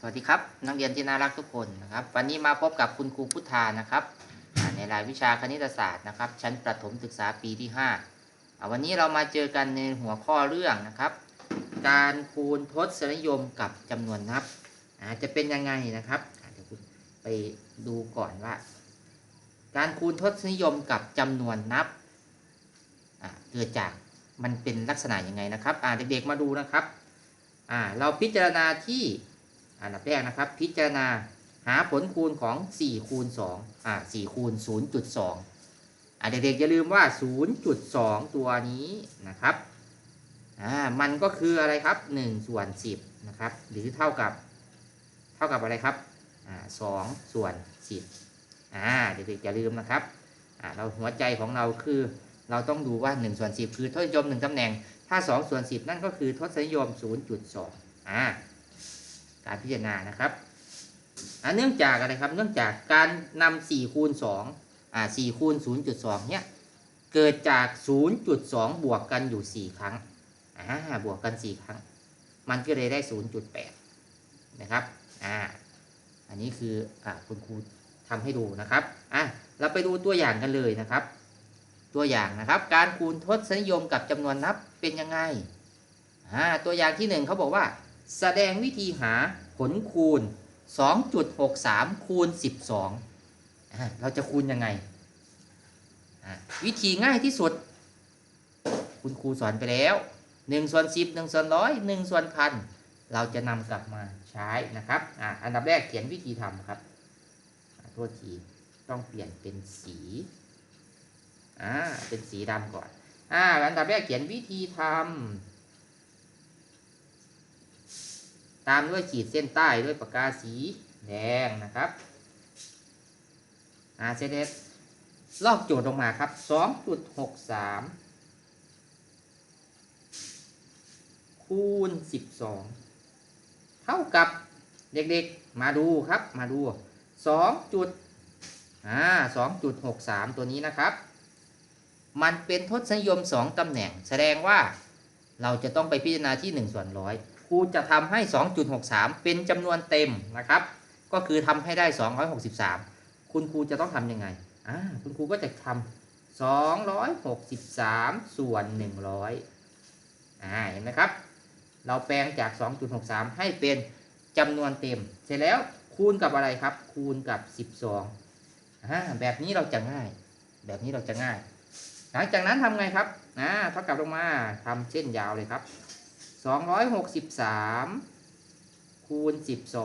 สวัสดีครับ นักเรียนที่น่ารักทุกคนนะครับ วันนี้มาพบกับคุณครูพุทธานะครับ ในรายวิชาคณิตศาสตร์นะครับ ชั้นประถมศึกษาปีที่5อ่าวันนี้เรามาเจอกันในหัวข้อเรื่องนะครับ การคูณทศนิยมกับจำนวนนับจะเป็นยังไงนะครับเดี๋ยวคุณไปดูก่อนว่า การคูณทศนิยมกับจำนวนนับเกิดจากมันเป็นลักษณะยังไงนะครับเด็กๆมาดูนะครับเราพิจารณาที่ อันดับแรกนะครับ พิจารณาหาผลคูณของ 4 คูณ2อ่า4คูณ 0.2อ่าเด็กๆอย่าลืมว่า 0.2 ตัวนี้นะครับอ่ามันก็คืออะไรครับ 1 ส่วน 10 นะครับ หรือเท่ากับ เท่ากับอะไรครับอ่า2ส่วน 10อ่าเด็กๆอย่าลืมนะครับอ่าเราหัวใจของเราคือเราต้องดูว่า1ส่วน10 คือทศนิยม 1ตำแหน่ง ถ้า 2 ส่วน 10 นั่นก็คือทศนิยม 0.2อ่า การพิจารณานะครับอ่าเนื่องจากอะไรครับ เนื่องจากการนำ4คูณ2อ่า4คูณ0.2 เนี่ย เกิดจาก 0.2 บวกกันอยู่ 4 ครั้งอ่าบวกกัน 4 ครั้ง มันก็เลยได้ 0.8 นะครับอ่าอันนี้คืออ่าคุณครูทำให้ดูนะครับอะเราไปดูตัวอย่างกันเลยนะครับ ตัวอย่างนะครับ การคูณทศนิยมกับจำนวนนับเป็นยังไงอ่าตัวอย่างที่หนึ่งเขาบอกว่า แสดงวิธีหาผลคูณ 2.63 คูณ 12อ่าเราจะคูณยังไง วิธีง่ายที่สุด คุณครูสอนไปแล้ว 1 ส่วน 10 1 ส่วนร้อย1ส่วนพันเราจะนำกลับมาใช้นะครับออันดับแรกเขียนวิธีทำครับอ่าโทษทีต้องเปลี่ยนเป็นสีอ่าเป็นสีดำก่อนอ่าอันดับแรกเขียนวิธีทำ ตามด้วยขีดเส้นใต้ด้วยปากกาสีแดงนะครับอ่าเสร็จลอกโจทย์ลงมาครับ 2.63 คูณ 12 เท่ากับเด็กๆ มาดูครับ มาดู 2 จุดอ่า2.63 ตัวนี้นะครับ มันเป็นทศนิยม 2 ตำแหน่ง แสดงว่าเราจะต้องไปพิจารณาที่ 1 ส่วนร้อย ครูจะทำให้ 2.63 เป็นจำนวนเต็มนะครับ ก็คือทำให้ได้ 263 คุณครูจะต้องทำยังไงอ่าคุณครูก็จะทำ263 ส่วน 100อ่าเห็นไหมครับ เราแปลงจาก 2.63 ให้เป็นจำนวนเต็ม เสร็จแล้วคูณกับอะไรครับ คูณกับ 12อ่าแบบนี้เราจะง่าย แบบนี้เราจะง่าย หลังจากนั้นทำไงครับอ่าเท่ากับลงมาทำเส้นยาวเลยครับ 263 คูณ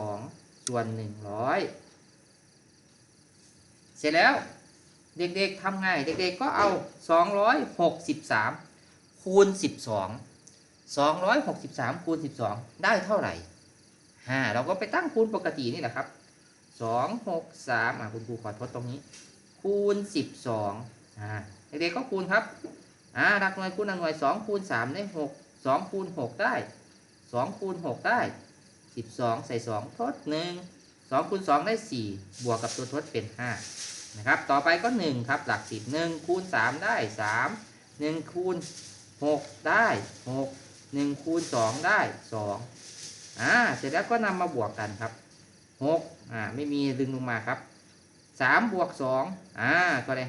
12 ส่วน 100 เสร็จแล้วเด็กๆทำไงเด็กๆก็เอา 263 คูณ 12 263 คูณ 12 ได้เท่าไหร่ฮ่าเราก็ไปตั้งคูณปกตินี่แหละครับ 263อะคุณครูขอทดตรงนี้ คูณ 12อ่าเด็กๆก็คูณครับอ่าหลักหน่วยคูณหลักหน่วย 2 คูณ3ได้6 2คูณ6ได้2คูณ6ได้12ใส่2ทด1 2คูณ2ได้4บวกกับตัวทดเป็น5นะครับ ต่อไปก็1ครับหลัก10 1คูณ3ได้3 1คูณ6ได้6 1คูณ2ได้2อ่าเสร็จแล้วก็นำมาบวกกันครับ6อ่าไม่มีดึงลงมาครับ3บวก2อ่าก็ได้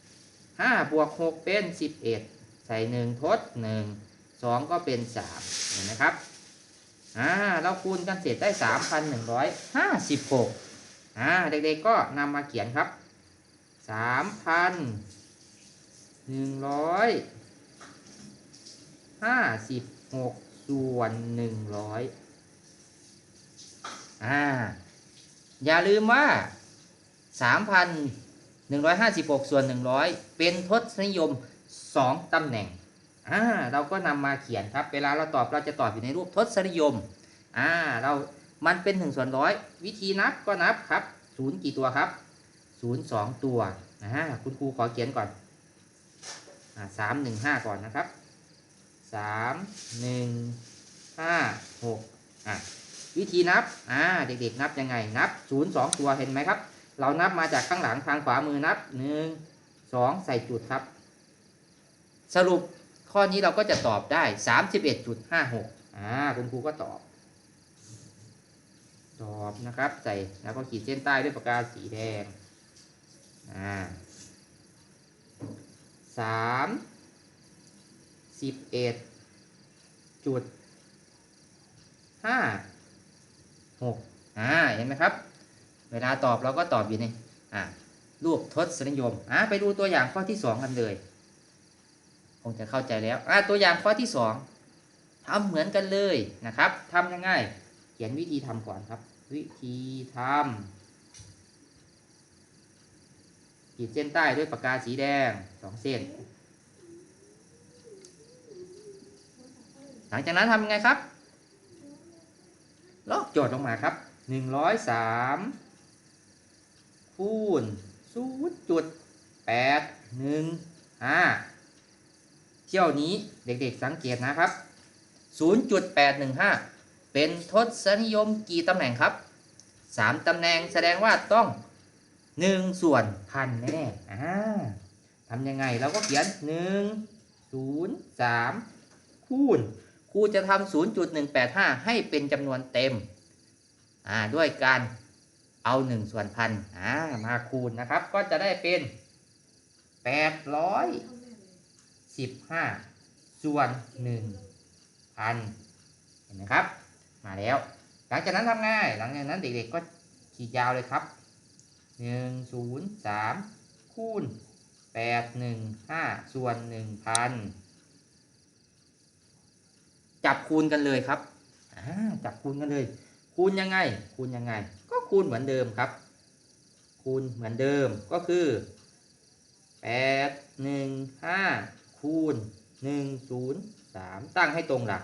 5 5บวก6เป็น11ใส่1ทด สองก็เป็นสามเห็นไหมครับอ่าเราคูณกันเสร็จได้สามพันหนึ่งร้อยห้าสิบหกอ่าเด็กๆก็นำมาเขียนครับสามพันหนึ่งร้อยห้าสิบหกส่วนหนึ่งร้อยอ่าอย่าลืมว่าสามพันหนึ่งร้อยห้าสิบหกส่วนหนึ่งร้อยเป็นทศนิยมสองตำแหน่ง อ่าเราก็นำมาเขียนครับ เวลาเราตอบเราจะตอบอยู่ในรูปทศนิยมอ่าเรามันเป็น1ส่วนร้อยวิธีนับก็นับครับศูนย์กี่ตัวครับศูนย์สองตัวอ่าคุณครูขอเขียนก่อนอ่าสามหนึ่งห้าก่อนนะครับสามหนึ่งห้าหกอะวิธีนับอ่าเด็กๆนับยังไงนับศูนย์สองตัวเห็นไหมครับ เรานับมาจากข้างหลังทางขวามือนับหนึ่งสองใส่จุดครับ สรุป ข้อนี้เราก็จะตอบได้31.56อ่าคุณครูก็ตอบสอบนะครับ ใส่แล้วก็ขีดเส้นใต้ด้วยปากกาสีแดงอ่าสามสิบเอ็ดจุดห้าหกอ่าเห็นไหมครับ เวลาตอบเราก็ตอบอยู่ในอ่ารูปทศนิยมอ่าไปดูตัวอย่างข้อที่สองกันเลย คงจะเข้าใจแล้วตัวอย่างข้อที่สองทำเหมือนกันเลยนะครับทำยังไงเขียนวิธีทำก่อนครับ วิธีทำขีดเส้นใต้ด้วยปากกาสีแดงสองเส้น หลังจากนั้นทำยังไงครับ ลอกโจทย์ลงมาครับหนึ่งร้อยสามคูณศูนย์จุดแปดหนึ่งห้า เที่ยวนี้เด็กๆสังเกตนะครับ 0.815 เป็นทศนิยมกี่ตำแหน่งครับ 3ตำแหน่งแสดงว่าต้อง 1 ส่วนพันแน่ๆอ่าทำยังไงเราก็เขียน 1 0 3 คูณครูจะทำ0.185 ให้เป็นจำนวนเต็มอ่าด้วยการเอา1ส่วนพันอ่ามาคูณนะครับ ก็จะได้เป็น815 ส่วน1พันเห็นไหมครับ มาแล้ว หลังจากนั้นทำง่าย หลังจากนั้นเด็กๆก็ขีดยาวเลยครับ1 0 3คูณ8 1 5ส่วน1,000จับคูณกันเลยครับจับคูณกันเลย คูณยังไง คูณยังไง ก็คูณเหมือนเดิมครับ คูณเหมือนเดิมก็คือ8 1 5 คูณ1 0 3ตั้งให้ตรงหลัก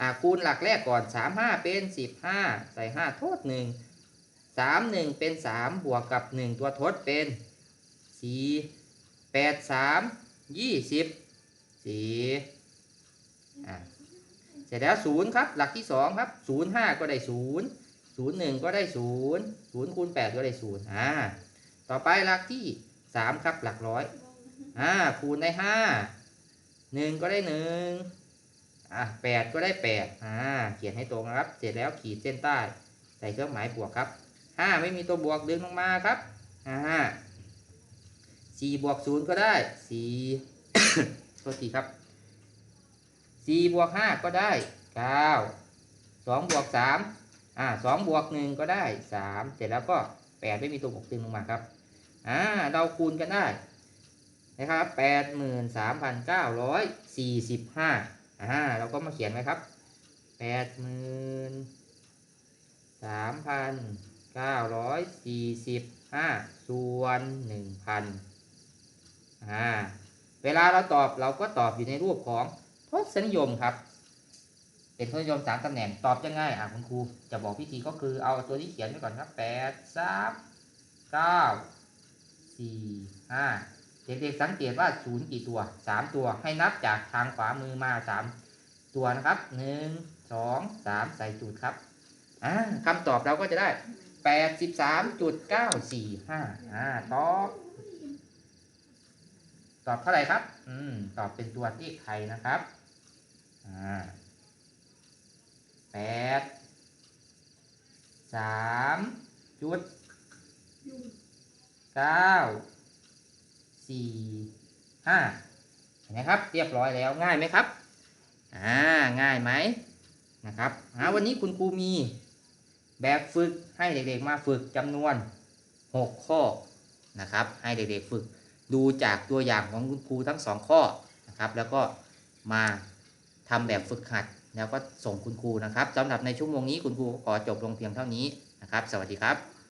อ่าคูณหลักแรกก่อน3 5เป็น15ใส่5โทษ1 3 1เป็น3บวกกับ1ตัวทดเป็น4 8 3 20 4อ่าเสร็จแล้ว0ครับหลักที่2ครับ0 5ก็ได้0 0 1ก็ได้0 0คูณ8ก็ได้0อ่าต่อไปหลักที่3ครับหลักร้อยอ่าคูณได้า 5 1ก็ได้1อะ8ก็ได้8อ่าเขียนให้ตรงนะครับ เสร็จแล้วขีดเส้นใต้ ใส่เครื่องหมายบวกครับ5ไม่มีตัวบวกดึงลงมาครับ5 4บวก0ก็ได้4โทษทีครับ4บวก5ก็ได้9 2บวก3อ่า2บวก1ก็ได้3เสร็จแล้วก็8ไม่มีตัวบวกดึงลงมาครับอ่าเราคูณกันได้ นะครับ83,945อ่าเราก็มาเขียนไว้ครับ83,945ส่วน1,000อ่าเวลาเราตอบเราก็ตอบอยู่ในรูปของทศนิยมครับ เป็นทศนิยมสามตำแหน่งตอบยังไงอะคุณครูจะบอกพิธีก็คือเอาตัวที่เขียนไว้ก่อนครับ8 3 9 4 5เด็กๆสังเกตว่าศูนย์กี่ตัว3ตัวให้นับจากทางขวามือมา3ตัวนะครับ1 2 3ใส่จุดครับอ่าคำตอบเราก็จะได้83.945อ่าตอบตอบเท่าไหร่ครับ อืม ตอบเป็นตัวเลขไทยนะครับ อ่าแปดสามจุดเก้าสี่ ห้าเห็นไหมครับ เรียบร้อยแล้วง่ายไหมครับอ่าง่ายไหมนะครับอ่าวันนี้คุณครูมีแบบฝึกให้เด็กๆมาฝึกจำนวน 6 ข้อนะครับ ให้เด็กๆฝึกดูจากตัวอย่างของคุณครูทั้ง 2 ข้อนะครับ แล้วก็มาทำแบบฝึกหัด แล้วก็ส่งคุณครูนะครับสำหรับในชั่วโมงนี้คุณครูก็ขอจบลงเพียงเท่านี้นะครับ สวัสดีครับ